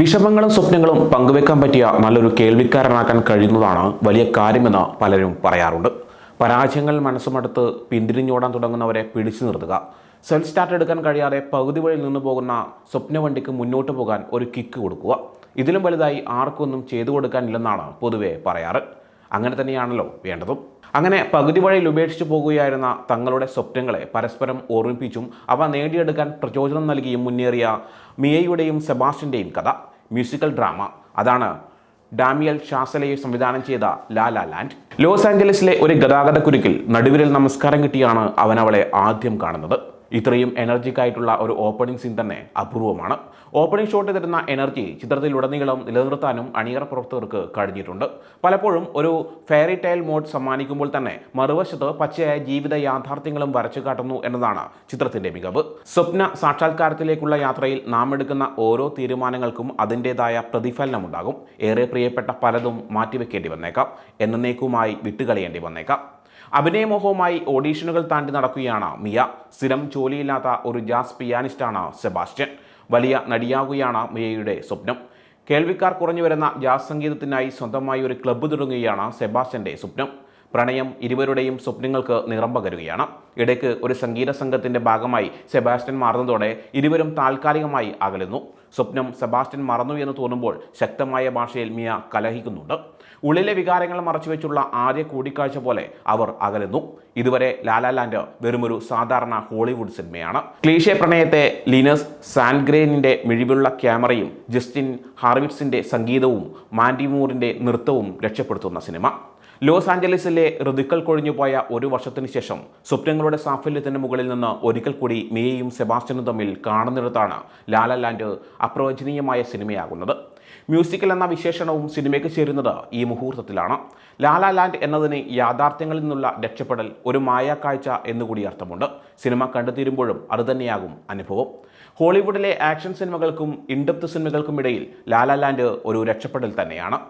വിഷമങ്ങളും സ്വപ്നങ്ങളും പങ്കുവെക്കാൻ പറ്റിയ നല്ലൊരു കേൾവിക്കാരനാക്കാൻ കഴിയുന്നതാണ് വലിയ കാര്യമെന്ന് പലരും പറയാറുണ്ട്. പരാജയങ്ങൾ മനസ്സുമടുത്ത് പിന്തിരിഞ്ഞോടാൻ തുടങ്ങുന്നവരെ പിടിച്ചു നിർത്തുക. സെൽഫ് സ്റ്റാർട്ട് എടുക്കാൻ കഴിയാതെ പകുതി വഴി നിന്നു പോകുന്ന സ്വപ്നവണ്ടിക്ക് മുന്നോട്ട് പോകാൻ ഒരു കിക്ക് കൊടുക്കുക. ഇതിലും വലുതായി ആർക്കൊന്നും ചെയ്തു കൊടുക്കാനില്ലെന്നാണ് പൊതുവെ പറയാറ്. അങ്ങനെ തന്നെയാണല്ലോ വേണ്ടതും. അങ്ങനെ പകുതി വഴിയിൽ ഉപേക്ഷിച്ചു പോകുകയായിരുന്ന തങ്ങളുടെ സ്വപ്നങ്ങളെ പരസ്പരം ഓർമ്മിപ്പിച്ചും അവ നേടിയെടുക്കാൻ പ്രചോദനം നൽകിയും മുന്നേറിയ മിയയുടെയും സെബാസ്റ്റിന്റെയും കഥ. Musical drama. അതാണ് ഡാമിയൽ ഷാസലയെ സംവിധാനം ചെയ്ത ലാലാ ലാൻഡ്. ലോസ് ആഞ്ചലസിലെ ഒരു ഗതാഗത കുരുക്കിൽ നടുവിരൽ നമസ്കാരം കിട്ടിയാണ് അവൻ അവളെ ആദ്യം കാണുന്നത്. ഇത്രയും എനർജിക്കായിട്ടുള്ള ഒരു ഓപ്പണിംഗ് സീൻ തന്നെ അപൂർവമാണ്. ഓപ്പണിംഗ് ഷോട്ട് തരുന്ന എനർജി ചിത്രത്തിലുടനീളം നിലനിർത്താനും അണിയറ പ്രവർത്തകർക്ക് കഴിഞ്ഞിട്ടുണ്ട്. പലപ്പോഴും ഒരു ഫെയറി ടൈൽ മോഡ് സമ്മാനിക്കുമ്പോൾ തന്നെ മറുവശത്ത് പച്ചയായ ജീവിത യാഥാർത്ഥ്യങ്ങളും വരച്ചു കാട്ടുന്നു എന്നതാണ് ചിത്രത്തിന്റെ മികവ്. സ്വപ്ന സാക്ഷാത്കാരത്തിലേക്കുള്ള യാത്രയിൽ നാം എടുക്കുന്ന ഓരോ തീരുമാനങ്ങൾക്കും അതിന്റെതായ പ്രതിഫലനമുണ്ടാകും. ഏറെ പ്രിയപ്പെട്ട പലതും മാറ്റിവെക്കേണ്ടി വന്നേക്കാം. എന്നേക്കുമായി വിട്ടുകളയേണ്ടി വന്നേക്കാം. അഭിനയമോഹവുമായി ഓഡീഷനുകൾ താണ്ടി നടക്കുകയാണ് മിയ. സ്ഥിരം ജോലിയില്ലാത്ത ഒരു ജാസ് പിയാനിസ്റ്റാണ് സെബാസ്റ്റ്യൻ. വലിയ നടിയാകുകയാണ് മിയയുടെ സ്വപ്നം. കേൾവിക്കാർ കുറഞ്ഞു വരുന്ന ജാസ് സംഗീതത്തിനായി സ്വന്തമായി ഒരു ക്ലബ്ബ് തുടങ്ങുകയാണ് സെബാസ്റ്റ്യന്റെ സ്വപ്നം. പ്രണയം ഇരുവരുടെയും സ്വപ്നങ്ങൾക്ക് നിറം പകരുകയാണ്. ഇടയ്ക്ക് ഒരു സംഗീത സംഘത്തിന്റെ ഭാഗമായി സെബാസ്റ്റ്യൻ മാറുന്നതോടെ ഇരുവരും താൽക്കാലികമായി അകലുന്നു. സ്വപ്നം സെബാസ്റ്റ്യൻ മറന്നു എന്ന് തോന്നുമ്പോൾ ശക്തമായ ഭാഷയിൽ മിയ കലഹിക്കുന്നുണ്ട്. ഉള്ളിലെ വികാരങ്ങൾ മറച്ചുവെച്ചുള്ള ആദ്യ കൂടിക്കാഴ്ച പോലെ അവർ അകലുന്നു. ഇതുവരെ ലാലാലാൻഡ് വെറുമൊരു സാധാരണ ഹോളിവുഡ് സിനിമയാണ്. ക്ലീഷെ പ്രണയത്തെ ലിനസ് സാൻഗ്രേനിന്റെ മിഴിവുള്ള ക്യാമറയും ജസ്റ്റിൻ ഹാർവിറ്റ്സിന്റെ സംഗീതവും മാൻഡിമൂറിന്റെ നൃത്തവും രക്ഷപ്പെടുത്തുന്ന സിനിമ. ലോസ് ആഞ്ചലസിലെ ഋതുക്കൾ കൊഴിഞ്ഞുപോയ ഒരു വർഷത്തിന് ശേഷം സ്വപ്നങ്ങളുടെ സാഫല്യത്തിന് മുകളിൽ നിന്ന് ഒരിക്കൽ കൂടി മിയയും സെബാസ്റ്റ്യനും തമ്മിൽ കാണുന്നിടത്താണ് ലാല ലാൻഡ് അപ്രവചനീയമായ സിനിമയാകുന്നത്. മ്യൂസിക്കൽ എന്ന വിശേഷണവും സിനിമയ്ക്ക് ചേരുന്നത് ഈ മുഹൂർത്തത്തിലാണ്. ലാല ലാൻഡ് എന്നതിന് യാഥാർത്ഥ്യങ്ങളിൽ നിന്നുള്ള രക്ഷപ്പെടൽ ഒരു മായാക്കാഴ്ച എന്നുകൂടി അർത്ഥമുണ്ട്. സിനിമ കണ്ടുതീരുമ്പോഴും അതുതന്നെയാകും അനുഭവം. ഹോളിവുഡിലെ ആക്ഷൻ സിനിമകൾക്കും ഇൻഡപ്ത് സിനിമകൾക്കും ഇടയിൽ ലാല ലാൻഡ് ഒരു രക്ഷപ്പെടൽ തന്നെയാണ്.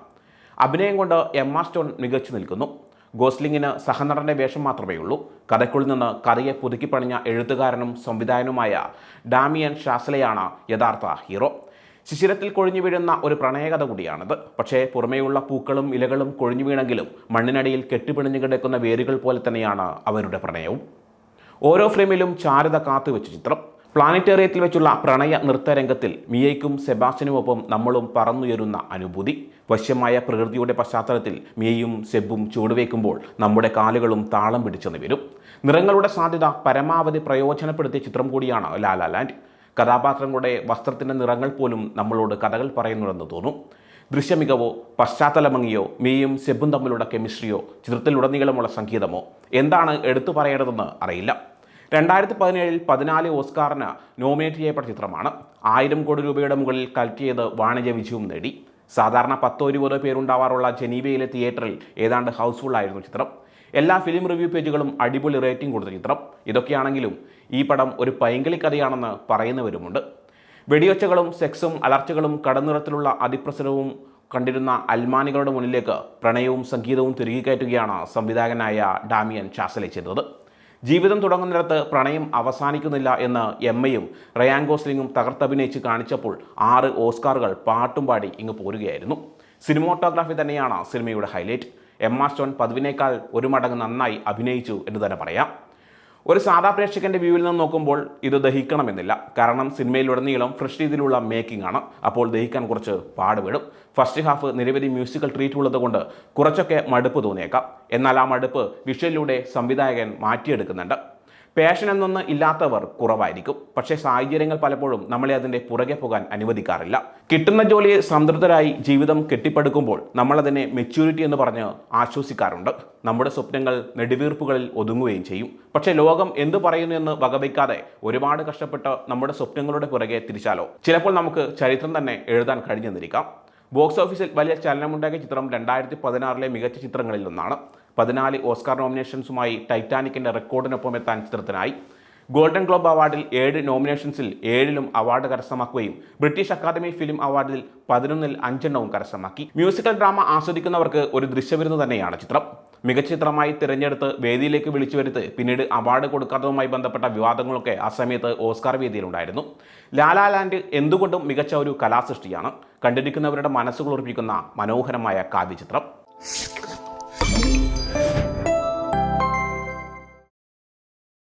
അഭിനയം കൊണ്ട് എം ആർ സ്റ്റോൺ മികച്ചു നിൽക്കുന്നു. ഗോസ്ലിങ്ങിന് സഹനടന്റെ വേഷം മാത്രമേ ഉള്ളൂ. കഥയ്ക്കുള്ളിൽ നിന്ന് കഥയെ പുതുക്കിപ്പണിഞ്ഞ എഴുത്തുകാരനും സംവിധായകനുമായ ഡാമിയൻ ഷാസ്ലയാണ് യഥാർത്ഥ ഹീറോ. ശിശിരത്തിൽ കൊഴിഞ്ഞു വീഴുന്ന ഒരു പ്രണയകഥ കൂടിയാണിത്. പക്ഷേ പുറമേയുള്ള പൂക്കളും ഇലകളും കൊഴിഞ്ഞു വീണെങ്കിലും മണ്ണിനടിയിൽ കെട്ടിപ്പിണിഞ്ഞു കിടക്കുന്ന വേരുകൾ പോലെ തന്നെയാണ് അവരുടെ പ്രണയവും. ഓരോ ഫ്രെയിമിലും ചാരുത കാത്തുവെച്ച ചിത്രം. പ്ലാനറ്റേറിയത്തിൽ വെച്ചുള്ള പ്രണയ നൃത്തരംഗത്തിൽ മിയയ്ക്കും സെബാസ്റ്റ്യനുമൊപ്പം നമ്മളും പറന്നുയരുന്ന അനുഭൂതി. വശ്യമായ പ്രകൃതിയുടെ പശ്ചാത്തലത്തിൽ മിയയും സെബും ചുവടുവയ്ക്കുമ്പോൾ നമ്മുടെ കാലുകളും താളം പിടിച്ചെന്ന് വരും. നിറങ്ങളുടെ സാധ്യത പരമാവധി പ്രയോജനപ്പെടുത്തിയ ചിത്രം കൂടിയാണ് ലാലാ ലാൻഡ്. കഥാപാത്രങ്ങളുടെ വസ്ത്രത്തിന്റെ നിറങ്ങൾ പോലും നമ്മളോട് കഥകൾ പറയുന്നുണ്ടെന്ന് തോന്നും. ദൃശ്യമികവോ പശ്ചാത്തലമങ്ങിയോ മീയും സെബും തമ്മിലുള്ള കെമിസ്ട്രിയോ ചിത്രത്തിലുടനീളമുള്ള സംഗീതമോ? എന്താണ് എടുത്തു പറയേണ്ടതെന്ന് അറിയില്ല. രണ്ടായിരത്തി പതിനേഴിൽ പതിനാല് ഓസ്കാറിന് നോമിനേറ്റ് ചെയ്യപ്പെട്ട ചിത്രമാണ്. ആയിരം കോടി രൂപയുടെ മുകളിൽ കളക്ട് ചെയ്ത് വാണിജ്യ വിജയവും നേടി. സാധാരണ പത്തോ ഇരുപതോ പേരുണ്ടാവാറുള്ള ജനീവയിലെ തിയേറ്ററിൽ ഏതാണ്ട് ഹൗസ്ഫുൾ ആയിരുന്നു ചിത്രം. എല്ലാ ഫിലിം റിവ്യൂ പേജുകളും അടിപൊളി റേറ്റിംഗ് കൊടുത്ത ചിത്രം. ഇതൊക്കെയാണെങ്കിലും ഈ പടം ഒരു പൈങ്കിളി കഥയാണെന്ന് പറയുന്നവരുമുണ്ട്. വെടിയൊച്ചകളും സെക്സും അലർച്ചകളും കടനിറത്തിലുള്ള അതിപ്രസരവും കണ്ടിരുന്ന അൽമാനികളുടെ മുന്നിലേക്ക് പ്രണയവും സംഗീതവും തിരികെ കയറ്റുകയാണ് സംവിധായകനായ ഡാമിയൻ ചാസലെ ചെയ്തത്. ജീവിതം തുടങ്ങുന്നിടത്ത് പ്രണയം അവസാനിക്കുന്നില്ല എന്ന് എമ്മയും റയാൻ ഗോസ്ലിംഗും തകർത്തഭിനയിച്ച് കാണിച്ചപ്പോൾ ആറ് ഓസ്കാറുകൾ പാട്ടും പാടി ഇങ്ങ് പോരുകയായിരുന്നു. സിനിമോട്ടോഗ്രാഫി തന്നെയാണ് സിനിമയുടെ ഹൈലൈറ്റ്. എമ്മ സ്റ്റോൺ പതിവിനേക്കാൾ ഒരു മടങ്ങ് നന്നായി അഭിനയിച്ചു എന്ന് തന്നെ പറയാം. ഒരു സാധാ പ്രേക്ഷകന്റെ വ്യൂവിൽ നിന്ന് നോക്കുമ്പോൾ ഇത് ദഹിക്കണമെന്നില്ല. കാരണം സിനിമയിലുടനീളം ഫ്രഷ് രീതിയിലുള്ള മേക്കിംഗ് ആണ്. അപ്പോൾ ദഹിക്കാൻ കുറച്ച് പാടുപെടും. ഫസ്റ്റ് ഹാഫ് നിരവധി മ്യൂസിക്കൽ ട്രീറ്റ് ഉള്ളതുകൊണ്ട് കുറച്ചൊക്കെ മടുപ്പ് തോന്നിയേക്കാം. എന്നാൽ ആ മടുപ്പ് വിഷ്വലിലൂടെ സംവിധായകൻ മാറ്റിയെടുക്കുന്നുണ്ട്. പാഷൻ എന്നൊന്ന് ഇല്ലാത്തവർ കുറവായിരിക്കും. പക്ഷേ സാഹചര്യങ്ങൾ പലപ്പോഴും നമ്മളെ അതിന്റെ പുറകെ പോകാൻ അനുവദിക്കാറില്ല. കിട്ടുന്ന ജോലിയെ സംതൃപ്തരായി ജീവിതം കെട്ടിപ്പടുക്കുമ്പോൾ നമ്മളതിനെ മെച്യൂരിറ്റി എന്ന് പറഞ്ഞ് ആശ്വസിക്കാറുണ്ട്. നമ്മുടെ സ്വപ്നങ്ങൾ നെടുവീർപ്പുകളിൽ ഒതുങ്ങുകയും ചെയ്യും. പക്ഷേ ലോകം എന്ത് പറയുന്നു എന്ന് വകവയ്ക്കാതെ ഒരുപാട് കഷ്ടപ്പെട്ട് നമ്മുടെ സ്വപ്നങ്ങളുടെ പുറകെ തിരിച്ചാലോ? ചിലപ്പോൾ നമുക്ക് ചരിത്രം തന്നെ എഴുതാൻ കഴിഞ്ഞെന്നിരിക്കാം. ബോക്സ് ഓഫീസിൽ വലിയ ചലനമുണ്ടാക്കിയ ചിത്രം രണ്ടായിരത്തി പതിനാറിലെ മികച്ച ചിത്രങ്ങളിൽ ഒന്നാണ്. പതിനാല് ഓസ്കാർ നോമിനേഷൻസുമായി ടൈറ്റാനിക്കിന്റെ റെക്കോർഡിനൊപ്പം എത്താൻ ചിത്രത്തിനായി. ഗോൾഡൻ ഗ്ലോബ് അവാർഡിൽ ഏഴ് നോമിനേഷൻസിൽ ഏഴിലും അവാർഡ് കരസ്ഥമാക്കുകയും ബ്രിട്ടീഷ് അക്കാദമി ഫിലിം അവാർഡിൽ പതിനൊന്നിൽ അഞ്ചെണ്ണവും കരസ്ഥമാക്കി. മ്യൂസിക്കൽ ഡ്രാമ ആസ്വദിക്കുന്നവർക്ക് ഒരു ദൃശ്യവിരുന്ന് തന്നെയാണ് ചിത്രം. മികച്ച ചിത്രമായി തിരഞ്ഞെടുത്ത് വേദിയിലേക്ക് വിളിച്ചു വരുത്ത് പിന്നീട് അവാർഡ് കൊടുക്കാത്തതുമായി ബന്ധപ്പെട്ട വിവാദങ്ങളൊക്കെ ആ സമയത്ത് ഓസ്കാർ വേദിയിലുണ്ടായിരുന്നു. ലാലാ ലാൻഡ് എന്തുകൊണ്ടും മികച്ച ഒരു കലാസൃഷ്ടിയാണ്. കണ്ടിരിക്കുന്നവരുടെ മനസ്സുകൾ ഉറപ്പിക്കുന്ന മനോഹരമായ കാവ്യചിത്രം.